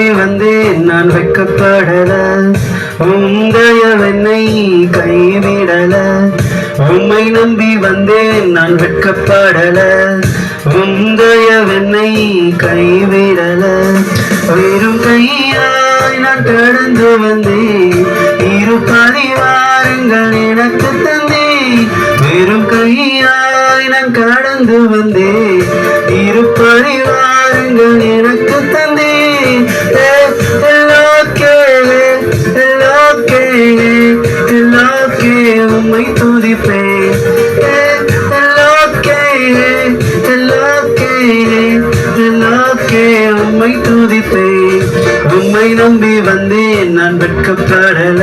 நம்பி வந்தேன் நான் வெக்கப்படல உந்தயவென்னை கைவிடல. உம்மை நம்பி வந்தேன் நான் வெட்கப்படல. உந்தயவென்னை கைவிடல. வெறும் கையாய் நான் கடந்து வந்தேன். இரு பரிவாரங்கள் எனக்கு தந்தேன். வெறும் கையாய் நான் கடந்து வந்தேன். இரு பரிவாரங்கள் எனக்கு வெட்கப்படல.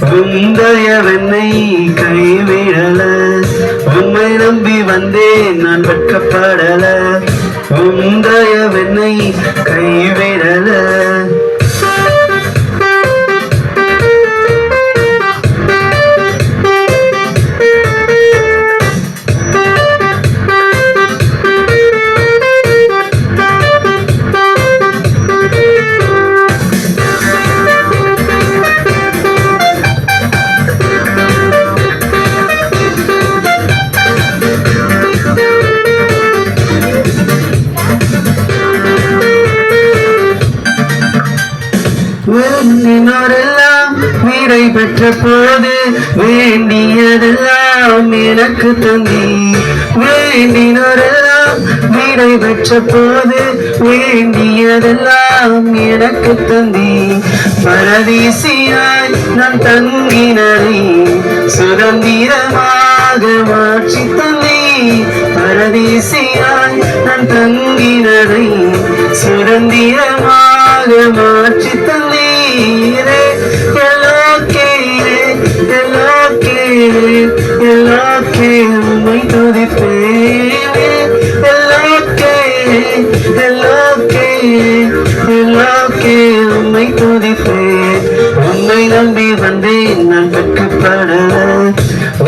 உந்தைய வெண்ணை உந்தயவென்னை கைவிடல. உம்மை நம்பி வந்தேன் நான் வெட்கப்படல. பெற்ற போது வேண்டியதெல்லாம் எனக்கு தந்தி. வேண்டினோரெல்லாம் வீடை பெற்ற போது வேண்டியதெல்லாம் எனக்கு தந்தி. பரதீசியாய் நான் தங்கினரை சுதந்திரமாக மாற்றி தந்தி. பரதீசியாய் நான் தங்கினரை சுதந்திரமாக மாற்றி தந்தி. எல்லாக்கே எல்லாக்கே உம்மை துதிப்பேன் உம்மை நம்பி வந்தேன் நான் வெட்கப்படல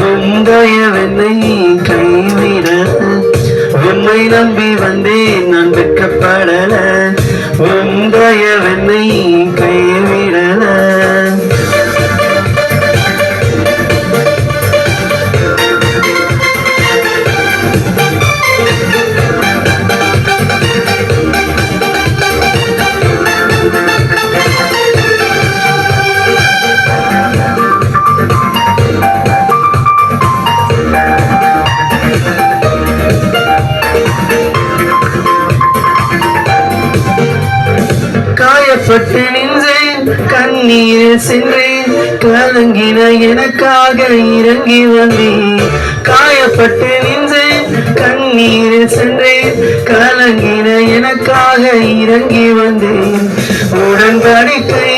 உந்தயவென்னை கைவிட. உம்மை நம்பி வந்தேன் நான் வெட்கப்படல உந்தயவென்னை காயப்பட்டு நின்றேன் கண்ணீரில் சென்றேன். கலங்கின எனக்காக இறங்கி வந்தேன். காயப்பட்டு நின்றேன் கண்ணீரில் சென்றேன். கலங்கின எனக்காக இறங்கி வந்தேன். உடன்படிக்கை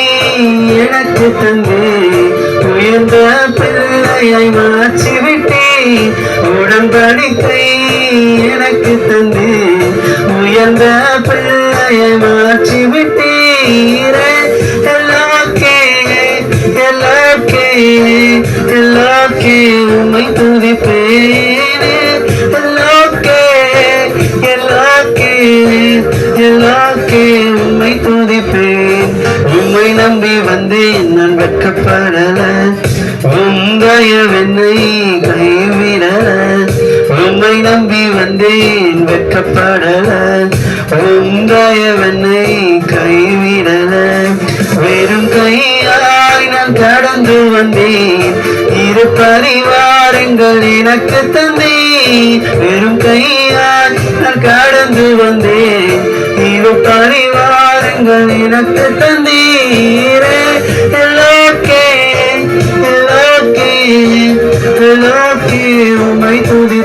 எனக்கு தந்தேன். உயர்ந்த பிள்ளையை மாற்றி விட்டேன் உடன்படிக்கை எனக்கு தந்து உயர்ந்த பிள்ளையை மாற்றி விட்டீரே எல்லாக்கே எல்லாக்கே எல்லாக்கே உம்மை துதிப்பேனே. எல்லாக்கே எல்லாக்கே எல்லாக்கே உம்மை துதிப்பேன். உம்மை நம்பி வந்தேன் நான் வெட்கப்படல. உங்கயவென்னை கைவிடல. உம்மை நம்பி வந்தேன் வெட்கப்படல. உங்கயவென்னை இன்று வந்தேன். இரு பரிவாரங்கள் எனக்கு தந்தேன். வெறும் கையால் நான் கடந்து வந்தேன். இரு பரிவாரங்கள் எனக்கு தந்தீரே. உமை துதி